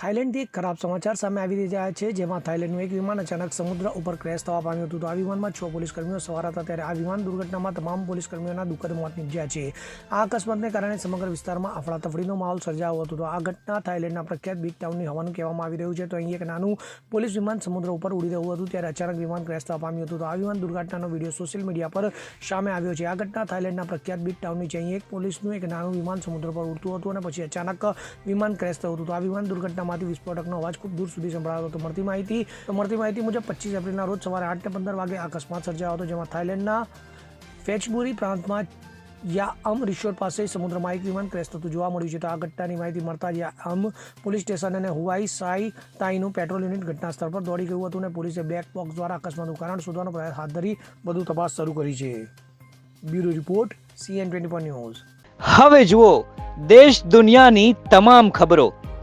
થાઇલેન્ડથી એક ખરાબ સમાચાર સામે આવી રહ્યા છે, જેમાં થાઇલેન્ડનું એક વિમાન અચાનક સમુદ્ર ઉપર ક્રેશ થવા પામ્યું હતું. તો આ વિમાનમાં છ પોલીસ કર્મીઓ સવાર હતા ત્યારે આ વિમાન દુર્ઘટનામાં તમામ પોલીસ કર્મીઓના દુઃખદ મોત નીપજ્યા છે. આ અકસ્માતને કારણે સમગ્ર વિસ્તારમાં અફડાતફડીનો માહોલ સર્જાયો હતો. તો આ ઘટના થાઇલેન્ડના પ્રખ્યાત બીચ ટાઉનની હોવાનું કહેવામાં આવી રહ્યું છે. તો અહીં એક નાનું પોલીસ વિમાન સમુદ્ર ઉપર ઉડી રહ્યું હતું ત્યારે અચાનક વિમાન ક્રેશ થવા પામ્યું હતું. તો આ વિમાન દુર્ઘટનાનો વીડિયો સોશિયલ મીડિયા પર સામે આવ્યો છે. આ ઘટના થાઇલેન્ડના પ્રખ્યાત બીચ ટાઉનની છે. અહીં એક પોલીસનું એક નાનું વિમાન સમુદ્ર પર ઉડતું હતું અને પછી અચાનક વિમાન ક્રેશ થયું હતું. તો આ વિમાન દુર્ઘટનામાંથી વિસ્ફોટકનો અવાજ ખૂબ દૂર સુધી સંભળાયો હતો. મળતી માહિતી મળતી માહિતી મુજબ પચીસ એપ્રિલના રોજ સવારે આઠ ને પંદર વાગે અકસ્માત સર્જાયો હતો, જેમાં થાઇલેન્ડના ફેચબુરી પ્રાંતમાં યાઅમ રિસોર્ટ પાસે સમુદ્રમાં એક વિમાન ક્રેશ થતું જોવા મળ્યું છે. તો આ ઘટનાની માહિતી મળતા યાઅમ પોલીસ સ્ટેશન અને હુવાઈ સાઈ તાઈનું પેટ્રોલ યુનિટ ઘટના સ્થળ પર દોડી ગયું હતું અને પોલીસે બ્લેક બોક્સ દ્વારા અકસ્માતનું કારણ શોધવાનો પ્રયાસ હાથ ધરી વધુ તપાસ શરૂ કરી છે. Bureau report CN twenty news. હવે જુઓ, દેશ દુનિયાની તમામ ખબરો.